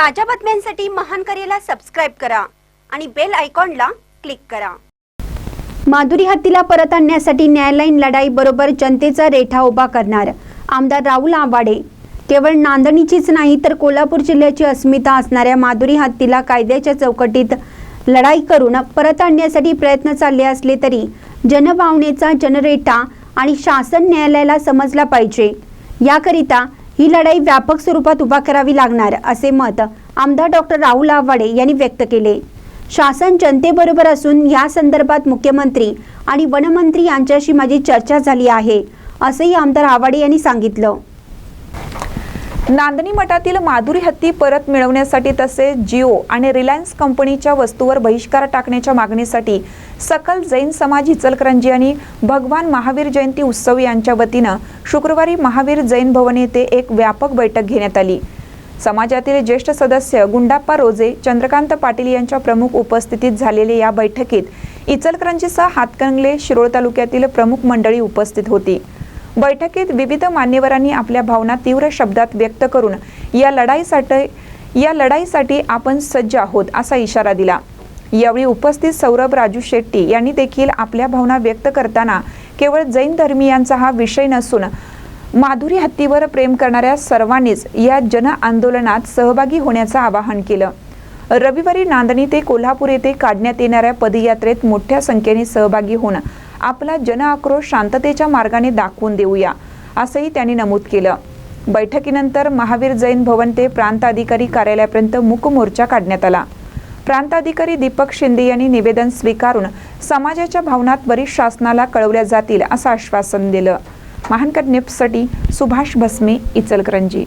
ताज्या बातम्यांसाठी महान करेला सबस्क्राईब करा आणि बेल आयकॉनला क्लिक करा. माधुरी हत्तीला परत आणण्यासाठी न्यायालयीन लढाई बरोबर जनतेचा रेठा उभा करणार. आमदार राहुल आवाडे केवळ नांदणीचीच नाही तर कोल्हापूर जिल्ह्याची अस्मिता असणाऱ्या माधुरी हत्तीला कायद्याच्या चौकटीत लढाई करून परत आणण्यासाठी प्रयत्न चालले असले तरी जनभावनेचा जनरेटा आणि शासन न्यायालयाला समजला पाहिजे. याकरिता ही लढाई व्यापक स्वरूपात उभा करावी लागणार असे मत आमदार डॉक्टर राहुल आव्हाडे यांनी व्यक्त केले. शासन जनतेबरोबर असून या संदर्भात मुख्यमंत्री आणि वनमंत्री यांच्याशी माझी चर्चा झाली आहे असंही आमदार आव्हाडे यांनी सांगितलं. नांदणी मठातील माधुरी हत्ती परत मिळवण्यासाठी तसेच जिओ आणि रिलायन्स कंपनीच्या वस्तूवर बहिष्कार टाकण्याच्या मागणीसाठी सकल जैन समाज इचलकरंजी आणि भगवान महावीर जयंती उत्सव यांच्या वतीनं शुक्रवारी महावीर जैन भवन येथे एक व्यापक बैठक घेण्यात आली. समाजातील ज्येष्ठ सदस्य गुंडाप्पा रोजे चंद्रकांत पाटील यांच्या प्रमुख उपस्थितीत झालेल्या या बैठकीत इचलकरंजीसह हातकंगले शिरोळ तालुक्यातील प्रमुख मंडळी उपस्थित होती. बैठकीत विविध मान्यवरांनी आपल्या भावना तीव्र शब्दात व्यक्त करून या लढाईसाठी या लढाईसाठी आपण सज्ज आहोत असा इशारा दिला. यावेळी उपस्थित सौरभ राजू शेट्टी यांनी देखील आपल्या भावना व्यक्त करताना केवळ जैन धर्मीयांचा हा विषय नसून माधुरी हत्तीवर प्रेम करणाऱ्या सर्वांनीच या जन आंदोलनात सहभागी होण्याचं आवाहन केलं. रविवारी नांदणी ते कोल्हापूर येथे काढण्यात येणाऱ्या पदयात्रेत मोठ्या संख्येने सहभागी होऊन आपला जनआक्रोश शांततेच्या मार्गाने दाखवून देऊया असंही त्यांनी नमूद केलं. बैठकीनंतर महावीर जैन भवन ते प्रांताधिकारी कार्यालयापर्यंत मूक मोर्चा काढण्यात आला. प्रांताधिकारी दीपक शिंदे यांनी निवेदन स्वीकारून समाजाच्या भावना त्वरित शासनाला कळवल्या जातील असं आश्वासन दिलं. महानकर निप्ससाठी सुभाष भस्मे इचलकरंजी.